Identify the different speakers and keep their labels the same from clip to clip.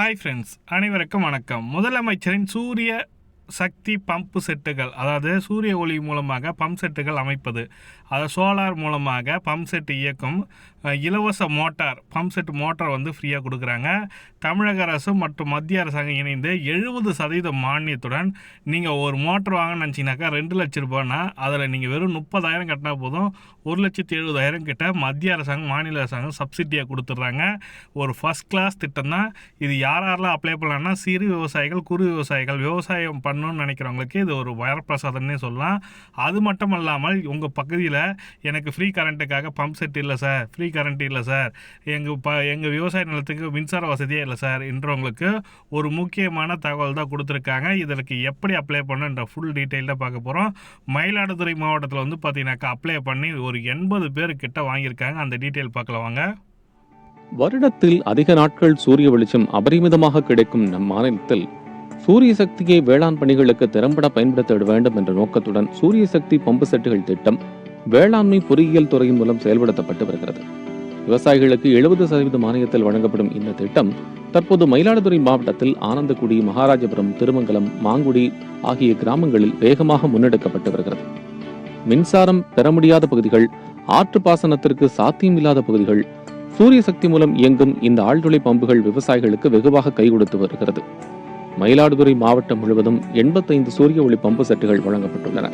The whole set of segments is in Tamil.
Speaker 1: ஹாய் ஃப்ரெண்ட்ஸ் அனைவருக்கும் வணக்கம். முதலமைச்சரின் சூரிய சக்தி பம்ப் செட்டுகள் அதாவது சூரிய ஒளி மூலமாக பம்ப் செட்டுகள் அமைப்பது. அதாவது சோலார் மூலமாக பம்ப் செட் இயக்கும் இலவச மோட்டார் பம்ப் செட் மோட்டார் வந்து ஃப்ரீயாக கொடுக்குறாங்க. தமிழக அரசு மற்றும் மத்திய அரசாங்கம் இணைந்து எழுபது சதவீத மானியத்துடன் நீங்கள் ஒரு மோட்டர் வாங்க நினச்சிங்கனாக்கா ரெண்டு லட்ச ரூபாய்னா அதில் நீங்கள் வெறும் முப்பதாயிரம் கட்டினா போதும் ஒரு லட்சத்தி எழுபதாயிரம் கிட்ட மத்திய அரசாங்கம் மாநில அரசாங்கம் சப்சிடியாக கொடுத்துட்றாங்க. ஒரு ஃபஸ்ட் கிளாஸ் திட்டம் தான் இது யார் யாரெல்லாம் அப்ளை பண்ணலான்னா சிறு விவசாயிகள் குறு விவசாயிகள் விவசாயம் பண்ண பண்ணணும்னு நினைக்கிறவங்களுக்கு இது ஒரு வரப்பிரசாதம்னே சொல்லலாம். அது மட்டும் இல்லாமல் உங்கள் பகுதியில் எனக்கு ஃப்ரீ கரண்ட்டுக்காக பம்ப் செட் இல்லை சார் ஃப்ரீ கரண்ட் இல்லை சார் எங்கள் ப எங்கள் விவசாய நிலத்துக்கு மின்சார வசதியே இல்லை சார் என்றவங்களுக்கு ஒரு முக்கியமான தகவல் தான் கொடுத்துருக்காங்க. இதற்கு எப்படி அப்ளை பண்ணுன்ற ஃபுல் டீட்டெயிலாக பார்க்க போகிறோம் மயிலாடுதுறை மாவட்டத்தில் வந்து பார்த்தீங்கன்னாக்கா அப்ளை பண்ணி ஒரு எண்பது பேர் கிட்ட வாங்கியிருக்காங்க. அந்த டீட்டெயில் பார்க்கலாம் வாங்க.
Speaker 2: வருடத்தில் அதிக நாட்கள் சூரிய வெளிச்சம் அபரிமிதமாக கிடைக்கும் நம் மாநிலத்தில் சூரிய சக்தியை வேளாண் பணிகளுக்கு திறம்பட பயன்படுத்த வேண்டும் என்ற நோக்கத்துடன் சூரிய சக்தி பம்பு செட்டுகள் திட்டம் வேளாண்மை பொறியியல் துறையின் மூலம் செயல்படுத்தப்பட்டு வருகிறது. விவசாயிகளுக்கு எழுபது சதவீத மானியத்தில் வழங்கப்படும் இந்த திட்டம் தற்போது மயிலாடுதுறை மாவட்டத்தில் ஆனந்தக்குடி மகாராஜபுரம் திருமங்கலம் மாங்குடி ஆகிய கிராமங்களில் வேகமாக முன்னெடுக்கப்பட்டு வருகிறது. மின்சாரம் பெற முடியாத பகுதிகள் ஆற்று பாசனத்திற்கு சாத்தியமில்லாத பகுதிகள் சூரிய சக்தி மூலம் இயங்கும் இந்த ஆழ்துளை பம்புகள் விவசாயிகளுக்கு வெகுவாக கை கொடுத்து வருகிறது. மயிலாடுதுறை மாவட்டம் முழுவதும் எண்பத்தைந்து சூரிய ஒளி பம்பு செட்டுகள் வழங்கப்பட்டுள்ளன.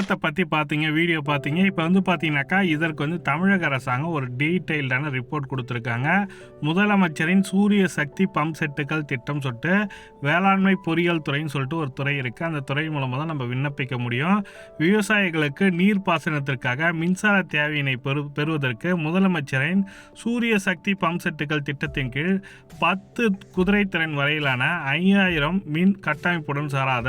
Speaker 1: திட்டத்தை பற்றி பார்த்தீங்க வீடியோ பார்த்தீங்க இப்போ வந்து பார்த்தீங்கன்னாக்கா இதற்கு வந்து தமிழக அரசாங்கம் ஒரு டீட்டெயில்டான ரிப்போர்ட் கொடுத்துருக்காங்க. முதலமைச்சரின் சூரிய சக்தி பம்ப் செட்டுகள் திட்டம் சொல்லிட்டு வேளாண்மை பொறியியல் துறைன்னு சொல்லிட்டு ஒரு துறை இருக்குது அந்த துறை மூலமாக தான் நம்ம விண்ணப்பிக்க முடியும். விவசாயிகளுக்கு நீர்ப்பாசனத்திற்காக மின்சார தேவையினை பெறு பெறுவதற்கு முதலமைச்சரின் சூரிய சக்தி பம்ப் செட்டுகள் திட்டத்தின் கீழ் பத்து குதிரைத்திறன் வரையிலான ஐயாயிரம் மின் கட்டமைப்புடன் சாராத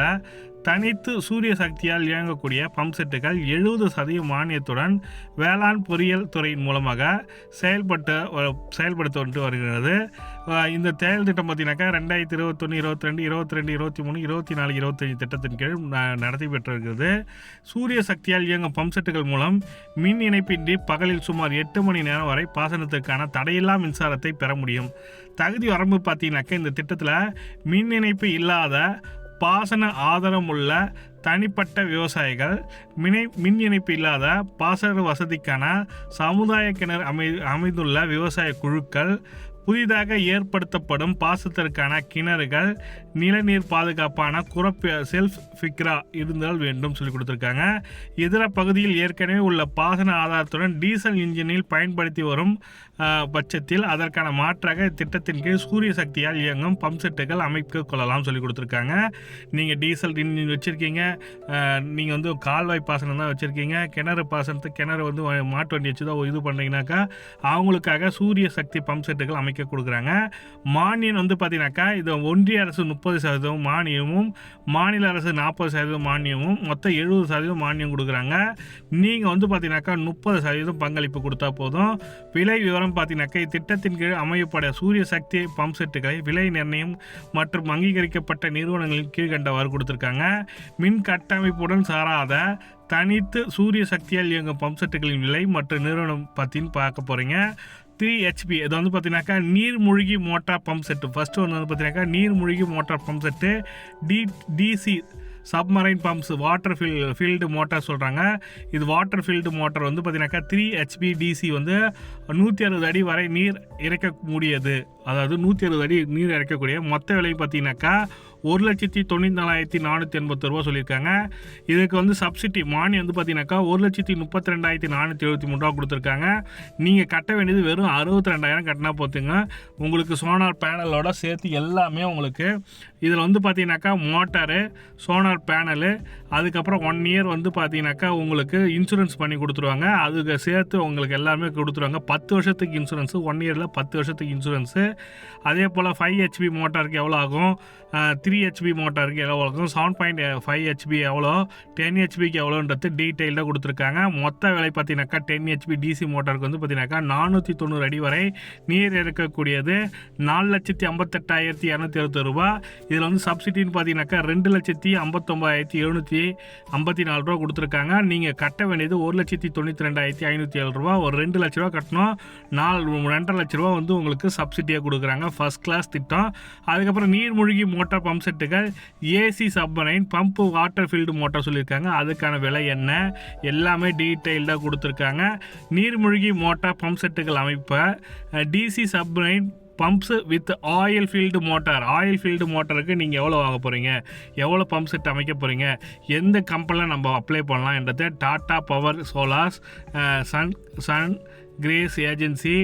Speaker 1: தனித்து சூரிய சக்தியால் இயங்கக்கூடிய பம்ப் செட்டுகள் எழுபது சதவீத மானியத்துடன் வேளாண் பொறியியல் துறையின் மூலமாக செயல்பட்டு வ- செயல்படுத்தப்பட்டு வருகிறது. இந்த செயல் திட்டம் பார்த்தீங்கன்னாக்கா ரெண்டாயிரத்தி இருபத்தொன்று இருபத்தி ரெண்டு இருபத்தி ரெண்டு இருபத்தி மூணு இருபத்தி நாலு இருபத்தஞ்சு திட்டத்தின் கீழ் நடத்தி பெற்றிருக்கிறது. சூரிய சக்தியால் இயங்கும் பம்ப் செட்டுகள் மூலம் மின் இணைப்பின்றி பகலில் சுமார் எட்டு மணி நேரம் வரை பாசனத்திற்கான தடையில்லா மின்சாரத்தை பெற முடியும். தகுதி வரம்பு பார்த்தீங்கன்னாக்கா இந்த திட்டத்தில் மின் இணைப்பு இல்லாத பாசன ஆதாரமுள்ள தனிப்பட்ட விவசாயிகள் மினை மின் இணைப்பு இல்லாத பாசன வசதிக்கான சமுதாய கிணறு அமை அமைந்துள்ள விவசாய குழுக்கள் புதிதாக ஏற்படுத்தப்படும் பாசத்திற்கான கிணறுகள் நிலநீர் பாதுகாப்பான குறப்பு செல்ஃப் ஃபிக்ரா இருந்தால் வேண்டும் சொல்லி கொடுத்துருக்காங்க. இதர பகுதியில் ஏற்கனவே உள்ள பாசன ஆதாரத்துடன் டீசல் இன்ஜினில் பயன்படுத்தி வரும் பட்சத்தில் அதற்கான மாற்றாக திட்டத்தின் கீழ் சூரிய சக்தியால் இயங்கும் பம்ப் செட்டுகள் அமைக்க கொள்ளலாம் சொல்லி கொடுத்துருக்காங்க. நீங்கள் டீசல் இன்ஜின் வச்சுருக்கீங்க நீங்கள் வந்து கால்வாய் பாசனம் தான் வச்சுருக்கீங்க கிணறு பாசனத்துக்கு கிணறு வந்து மாட்டு வண்டி வச்சு தான் இது பண்ணுறீங்கனாக்கா அவங்களுக்காக சூரிய சக்தி பம்ப் செட்டுகள் அமைக்க கொடுக்குறாங்க. மானியம் வந்து பார்த்தீங்கன்னாக்கா இது ஒன்றிய அரசு முப்பது சதவீதம் மானியமும் மாநில அரசு நாற்பது சதவீதம் மானியமும் மொத்தம் எழுபது சதவீதம் மானியம் கொடுக்குறாங்க. நீங்கள் வந்து பார்த்தீங்கன்னாக்கா முப்பது சதவீதம் பங்களிப்பு கொடுத்தா போதும். விலை விவரம் பார்த்தீங்கன்னாக்கா இத்திட்டத்தின் கீழ் அமையப்பட சூரிய சக்தி பம்ப் செட்டுகளை விலை நிர்ணயம் மற்றும் அங்கீகரிக்கப்பட்ட நிறுவனங்களின் கீழ்கண்டவாறு கொடுத்துருக்காங்க. மின் கட்டமைப்புடன் சாராத தனித்து சூரிய சக்தியால் இயங்கும் பம்ப் செட்டுகளின் விலை மற்றும் நிறுவனம் பற்றின்னு பார்க்க போகிறீங்க த்ரீ ஹெச்பி இது வந்து பார்த்தீங்கன்னாக்கா நீர்மூழ்கி மோட்டார் பம்ப் செட்டு. ஃபஸ்ட்டு ஒன்று வந்து பார்த்தீங்கன்னாக்கா நீர்மூழ்கி motor pump set. D DC submarine pumps water fill field motor சொல்கிறாங்க இது வாட்டர் ஃபீல்டு மோட்டார் வந்து பார்த்தீங்கன்னாக்கா த்ரீ ஹெச்பி டிசி வந்து நூற்றி அறுபது அடி வரை நீர் இறைக்கக்கூடியது. அதாவது நூற்றி அறுபது அடி நீர் இறைக்கக்கூடிய மொத்த விலை பார்த்தீங்கன்னாக்கா ஒரு லட்சத்தி தொண்ணூற்றி நாலாயிரத்தி நானூற்றி எண்பத்தி ரூபா சொல்லியிருக்காங்க. இதுக்கு வந்து சப்சிடி மானியம் வந்து பார்த்தீங்கன்னாக்கா ஒரு லட்சத்தி முப்பத்தி ரெண்டாயிரத்தி நானூற்றி எழுபத்தி மூணு ரூபா கொடுத்துருக்காங்க. நீங்கள் கட்ட வேண்டியது வெறும் அறுபத்தி ரெண்டாயிரம் கட்டினா போத்துங்க உங்களுக்கு சோனார் பேனலோட சேர்த்து எல்லாமே உங்களுக்கு இதில் வந்து பார்த்தீங்கன்னாக்கா மோட்டாரு சோனார் பேனலு அதுக்கப்புறம் ஒன் இயர் வந்து பார்த்தீங்கன்னாக்கா உங்களுக்கு இன்சூரன்ஸ் பண்ணி கொடுத்துருவாங்க. அதுக்கு சேர்த்து உங்களுக்கு எல்லாமே கொடுத்துருவாங்க. பத்து வருஷத்துக்கு இன்சூரன்ஸு ஒன் இயரில் பத்து வருஷத்துக்கு இன்சூரன்ஸு அதே போல் ஃபைவ் ஹெச்பி மோட்டாருக்கு எவ்வளோ ஆகும்? த்ரீ ஹெச்பி மோட்டாருக்கு எவ்வளோ ஆகும்? செவன் பாயிண்ட் ஃபைவ் ஹெச்பி எவ்வளோ? டென் ஹெச்பிக்கு எவ்வளோன்றது டீட்டெயில்டாக கொடுத்துருக்காங்க. மொத்த விலை பார்த்தீங்கன்னாக்கா டென் ஹெச்பி டிசி மோட்டாருக்கு வந்து பார்த்தீங்கன்னாக்கா நானூற்றி தொண்ணூறு அடி வரை நீர் இறக்கக்கூடியது. நாலு லட்சத்தி ஐம்பத்தெட்டாயிரத்தி இரநூத்தி அறுபது ரூபா இதில் வந்து சப்சிடின்னு பார்த்தீங்கன்னாக்கா ரெண்டு லட்சத்தி ஐம்பத்தொம்பதாயிரத்தி எழுநூற்றி ஐம்பத்தி நாலு ரூபா கொடுத்துருக்காங்க. நீங்கள் கட்ட வேண்டியது ஒரு லட்சத்தி தொண்ணூற்றி ரெண்டாயிரத்தி ஐநூற்றி ஏழு ரூபா. ஒரு ரெண்டு லட்ச ரூபா கட்டணும். நாலு ரெண்டரை லட்ச ரூபா வந்து உங்களுக்கு சப்சிடியாக கொடுக்குறாங்க. ஃபர்ஸ்ட் கிளாஸ் திட்டம். அதுக்கப்புறம் நீர்மூழ்கி motor pump செட்டுகள் AC submarine pump water field motor சொல்லியிருக்காங்க. அதுக்கான விலை என்ன? எல்லாமே டீட்டெயில்டாக கொடுத்துருக்காங்க. நீர்மூழ்கி மோட்டார் பம்ப் செட்டுகள் அமைப்பை DC submarine pumps with oil field motor oil field மோட்டருக்கு நீங்கள் எவ்வளோ வாங்க போகிறீங்க எவ்வளோ பம்ப் செட் அமைக்க போகிறீங்க எந்த கம்பெனியில் நம்ம அப்ளை பண்ணலாம் என்றதை Tata power solars sun sun grace agency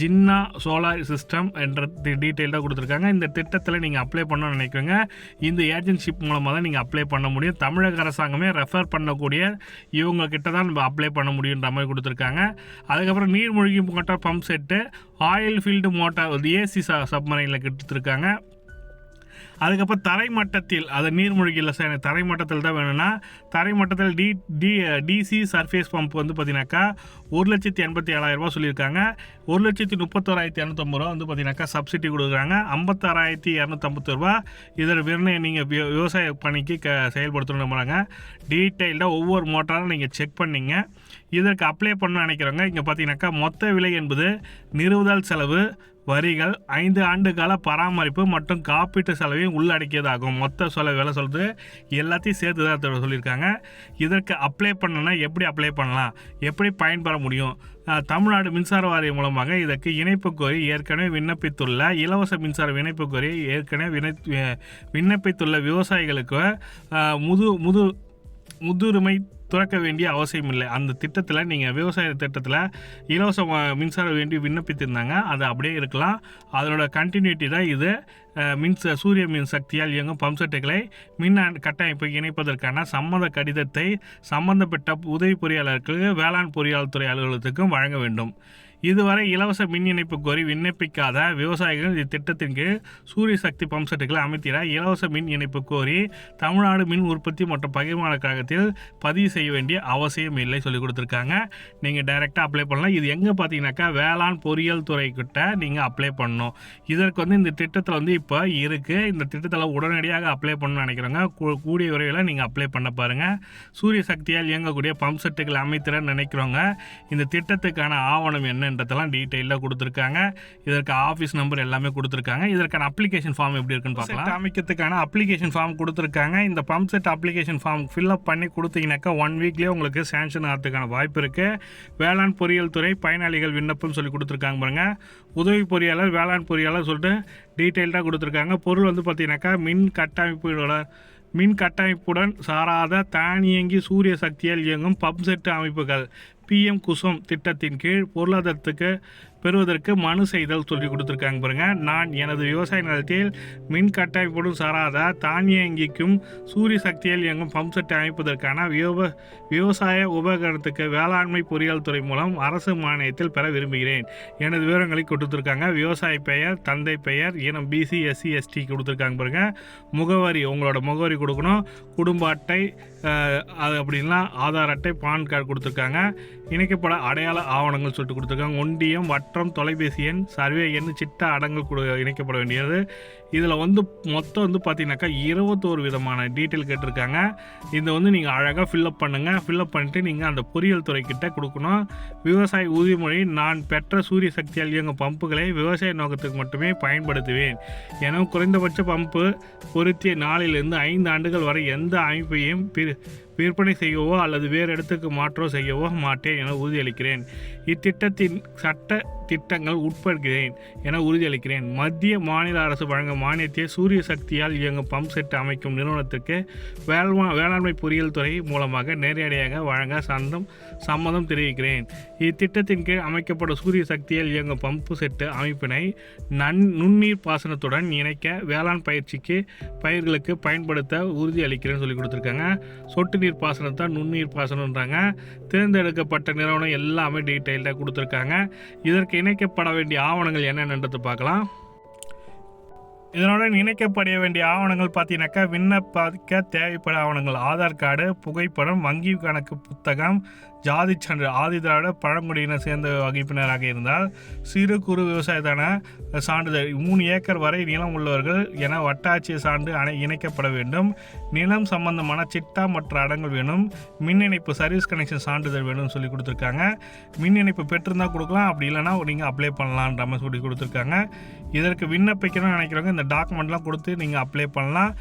Speaker 1: Jinnah solar system என்ற டீட்டெயில்டாக கொடுத்துருக்காங்க. இந்த திட்டத்தில் நீங்கள் அப்ளை பண்ணணும்னு நினைக்கிறீங்க இந்த ஏஜென்சிப் மூலமாக தான் நீங்கள் அப்ளை பண்ண முடியும். தமிழக அரசாங்கமே ரெஃபர் பண்ணக்கூடிய இவங்கக்கிட்ட தான் நம்ம அப்ளை பண்ண முடியுன்ற மாதிரி கொடுத்துருக்காங்க. அதுக்கப்புறம் நீர்மூழ்கி motor pump set oil field motor AC ச சப்மரைனில் கொடுத்துருக்காங்க அதுக்கப்புறம் தரைமட்டத்தில் அது நீர்மூழ்கியில் சார் எனக்கு தரைமட்டத்தில் தான் வேணும்னா தரைமட்டத்தில் D D DC surface pump வந்து பார்த்தீங்கன்னாக்கா ஒரு லட்சத்தி எண்பத்தி ஏழாயிரரூபா சொல்லியிருக்காங்க. ஒரு லட்சத்தி முப்பத்தோராயிரத்தி இரநூத்தம்பது ரூபா வந்து பார்த்தீங்கன்னாக்கா சப்சிடி கொடுக்குறாங்க. ஐம்பத்தாறாயிரத்தி இரநூத்தம்பது ரூபா இதில் விற்பனை நீங்கள் விவசாய பணிக்கு க செயல்படுத்தணும் போகிறாங்க டீட்டெயில்டாக ஒவ்வொரு மோட்டாரும் நீங்கள் செக் பண்ணீங்க. இதற்கு அப்ளை பண்ண நினைக்கிறவங்க இங்கே பார்த்தீங்கன்னாக்கா மொத்த விலை என்பது நிறுவுதல் செலவு வரிகள் ஐந்து ஆண்டு கால பராமரிப்பு மற்றும் காப்பீட்டு செலவையும் உள்ளடக்கியதாகும். மொத்த செலவு வேலை சொல்கிறது எல்லாத்தையும் சேர்த்து தான் சொல்லியிருக்காங்க. இதற்கு அப்ளை பண்ணணும்னா எப்படி அப்ளை பண்ணலாம்? எப்படி பயன்பெற முடியும்? தமிழ்நாடு மின்சார வாரியம் மூலமாக இதற்கு இணைப்பு கோரி ஏற்கனவே விண்ணப்பித்துள்ள இலவச மின்சார இணைப்பு கோரி ஏற்கனவே விண்ணப்பித்துள்ள விவசாயிகளுக்கு முது முது முதுரிமை துறக்க வேண்டிய அவசியம் இல்லை. அந்த திட்டத்தில் நீங்கள் விவசாய திட்டத்தில் இலவச மின்சாரம் வேண்டி விண்ணப்பித்திருந்தாங்க. அது அப்படியே இருக்கலாம். அதனோட கண்டினியூட்டி தான் இது. மின்ச சூரிய மின் சக்தியால் இயங்கும் பம்ப்செட்டுகளை மின் கட்டமைப்பை இணைப்பதற்கான சம்மத கடிதத்தை சம்பந்தப்பட்ட உதவி பொறியாளர்களுக்கு வேளாண் பொறியாளர் துறை அலுவலகத்துக்கும் வழங்க வேண்டும். இதுவரை இலவச மின் இணைப்பு கோரி விண்ணப்பிக்காத விவசாயிகள் இத்திட்டத்தின் கீழ் சூரிய சக்தி பம்ப் செட்டுகளை அமைத்திட இலவச மின் இணைப்பு கோரி தமிழ்நாடு மின் உற்பத்தி மற்றும் பகிர்மான கழகத்தில் பதிவு செய்ய வேண்டிய அவசியம் இல்லை சொல்லி கொடுத்துருக்காங்க. நீங்கள் டைரெக்டாக அப்ளை பண்ணலாம். இது எங்கே பார்த்தீங்கன்னாக்கா வேளாண் பொறியியல் துறை நீங்கள் அப்ளை பண்ணணும். இதற்கு வந்து இந்த திட்டத்தில் வந்து இப்போ இருக்குது இந்த திட்டத்தில் உடனடியாக அப்ளை பண்ணணும்னு நினைக்கிறோங்க கூடிய விரைவில் நீங்கள் அப்ளை பண்ண பாருங்கள் சூரிய சக்தியால் இயங்கக்கூடிய பம்ப் செட்டுகள் அமைத்திட நினைக்கிறவங்க இந்த திட்டத்துக்கான ஆவணம் என்னன்றதெல்லாம் டீட்டெயிலாக கொடுத்துருக்காங்க. இதற்கு ஆஃபீஸ் நம்பர் எல்லாமே கொடுத்துருக்காங்க. இதற்கான அப்ளிகேஷன் ஃபார்ம் எப்படி இருக்குன்னு பார்க்கலாம். அமைக்கிறதுக்கான அப்ளிகேஷன் ஃபார்ம் கொடுத்துருக்காங்க. இந்த pump set application form fill up பண்ணி கொடுத்தீங்கன்னாக்கா ஒன் வீக்லேயே உங்களுக்கு சேங்ஷன் ஆகிறதுக்கான வாய்ப்பு இருக்குது வேளாண் பொறியியல் துறை பயனாளிகள் விண்ணப்பம் சொல்லி கொடுத்துருக்காங்க பாருங்க. உதவி பொறியாளர் வேளாண் பொறியாளர் சொல்லிட்டு டீட்டெயில்டாக கொடுத்துருக்காங்க. பொருள் வந்து பார்த்தீங்கன்னாக்கா மின் கட்டமைப்போட மின் கட்டமைப்புடன் சாராத தானியங்கி சூரிய சக்தியால் இயங்கும் பம்ப் செட் அமைப்புகள். பிஎம் குசும் திட்டத்தின் கீழ் பொருளாதாரத்துக்கு பெறுவதற்கு மனு செய்தல் சொல்லி கொடுத்துருக்காங்க பாருங்க. நான் எனது விவசாய நிலத்தில் மின் கட்டமைப்புடன் சாராத தானியங்கிக்கும் சூரிய சக்தியில் இயங்கும் பம்ப் செட் அமைப்பதற்கான விவ விவசாய உபகரணத்துக்கு வேளாண்மை பொறியியல் துறை மூலம் அரசு மானியத்தில் பெற விரும்புகிறேன். எனது விவரங்களை கொடுத்துருக்காங்க. விவசாய பெயர் தந்தை பெயர் இனம் பிசி எஸ்சி எஸ்டி கொடுத்துருக்காங்க பாருங்க. முகவரி உங்களோட முகவரி கொடுக்கணும். குடும்ப அட்டை அது அப்படின்னா ஆதார் அட்டை பான் கார்டு கொடுத்துருக்காங்க. இணைக்கப்பட அடையாள ஆவணங்கள் சொல்லிட்டு கொடுத்துருக்காங்க. ஒன்றியம் மற்றும் தொலைபேசி எண் சர்வே எண் சிட்டா அடங்கல் கொடு இணைக்கப்பட வேண்டியது. இதில் வந்து மொத்தம் வந்து பார்த்தீங்கன்னாக்கா இருபத்தோரு விதமான டீட்டெயில் கேட்டிருக்காங்க. இதை வந்து நீங்கள் அழகாக ஃபில்அப் பண்ணுங்கள் ஃபில்லப் பண்ணிட்டு நீங்கள் அந்த பொறியியல் துறைக்கிட்ட கொடுக்கணும். விவசாய உறுதிமொழி நான் பெற்ற சூரிய சக்தியால் இயங்கும் பம்புகளை விவசாய நோக்கத்துக்கு மட்டுமே பயன்படுத்துவேன். எனவும் குறைந்தபட்ச பம்பு பொருத்திய நாளிலிருந்து ஐந்து ஆண்டுகள் வரை எந்த அமைப்பையும் பிரி விற்பனை செய்யவோ அல்லது வேறு இடத்துக்கு மாற்றோ செய்யவோ மாட்டேன் என உறுதியளிக்கிறேன். இத்திட்டத்தின் சட்ட திட்டங்கள் உட்படுகிறேன் என உறுதியளிக்கிறேன். மத்திய மாநில அரசு வழங்கும் மானியத்தை சூரிய சக்தியால் இயங்கும் பம்ப் செட் அமைக்கும் நிறுவனத்திற்கு வேளாண் வேளாண்மை பொறியியல் துறை மூலமாக நேரடியாக வழங்க சந்தம் சம்மதம் தெரிவிக்கிறேன். இத்திட்டத்தின் கீழ் அமைக்கப்படும் சூரிய சக்தியில் இயங்கும் பம்பு செட்டு அமைப்பினை நன் நுண்ணீர் பாசனத்துடன் இணைக்க வேளாண் பயிற்சிக்கு பயிர்களுக்கு பயன்படுத்த உறுதியளிக்கிறேன்னு சொல்லி கொடுத்துருக்காங்க. சொட்டு நீர் பாசனத்தை நுண்ணீர் பாசனம்ன்றாங்க. தேர்ந்தெடுக்கப்பட்ட நிறுவனம் எல்லாமே டீட்டெயில்டாக கொடுத்துருக்காங்க. இதற்கு இணைக்கப்பட வேண்டிய ஆவணங்கள் என்னென்னன்றது பார்க்கலாம். இதனுடன் இணைக்கப்பட வேண்டிய ஆவணங்கள் பார்த்தீங்கன்னாக்கா விண்ணப்பிக்க தேவைப்பட ஆவணங்கள். ஆதார் கார்டு புகைப்படம் வங்கி கணக்கு புத்தகம் ஜாதி சான்று ஆதி திராவிட பழங்குடியினர் சேர்ந்த வகுப்பினராக இருந்தால் சிறு குறு விவசாயத்தான சான்றிதழ் மூணு ஏக்கர் வரை நிலம் உள்ளவர்கள் என வட்டாட்சியர் சான்று அணை இணைக்கப்பட வேண்டும். நிலம் சம்பந்தமான சிட்டா மற்ற அடங்கல் வேணும். மின் இணைப்பு சர்வீஸ் கனெக்ஷன் சான்றிதழ் வேணும்னு சொல்லி கொடுத்துருக்காங்க. மின் இணைப்பு பெற்றிருந்தால் கொடுக்கலாம். அப்படி இல்லைன்னா நீங்கள் அப்ளை பண்ணலான்ற மாதிரி சொல்லி கொடுத்துருக்காங்க. இதற்கு விண்ணப்பிக்கணும்னு நினைக்கிறவங்க இந்த டாக்குமெண்ட்லாம் கொடுத்து நீங்கள் அப்ளை பண்ணலாம்.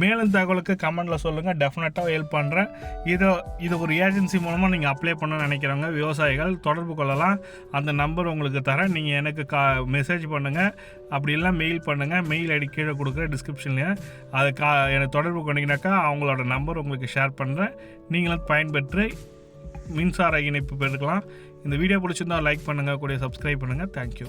Speaker 1: மேலும் தகவலுக்கு கமெண்ட்டில் சொல்லுங்கள் டெஃபினட்டாக ஹெல்ப் பண்ணுறேன் இதை இது ஒரு ஏஜென்சி மூலமாக நீங்கள் அப்ளை பண்ண நினைக்கிறவங்க விவசாயிகள் தொடர்பு கொள்ளலாம். அந்த நம்பர் உங்களுக்கு தரேன். நீங்கள் எனக்கு கா மெசேஜ் பண்ணுங்கள் அப்படி இல்லை மெயில் பண்ணுங்கள் மெயில் ஐடி கீழே கொடுக்குற டிஸ்கிரிப்ஷன்லேயே அது கா எனக்கு தொடர்பு கொண்டீங்கன்னாக்கா அவங்களோட நம்பர் உங்களுக்கு ஷேர் பண்ணுறேன் நீங்களும் பயன்பெற்று மின்சார இணைப்பு பெற்றுக்கலாம். இந்த வீடியோ பிடிச்சிருந்தா லைக் பண்ணுங்கள் கூட சப்ஸ்கிரைப் பண்ணுங்கள் தேங்க்யூ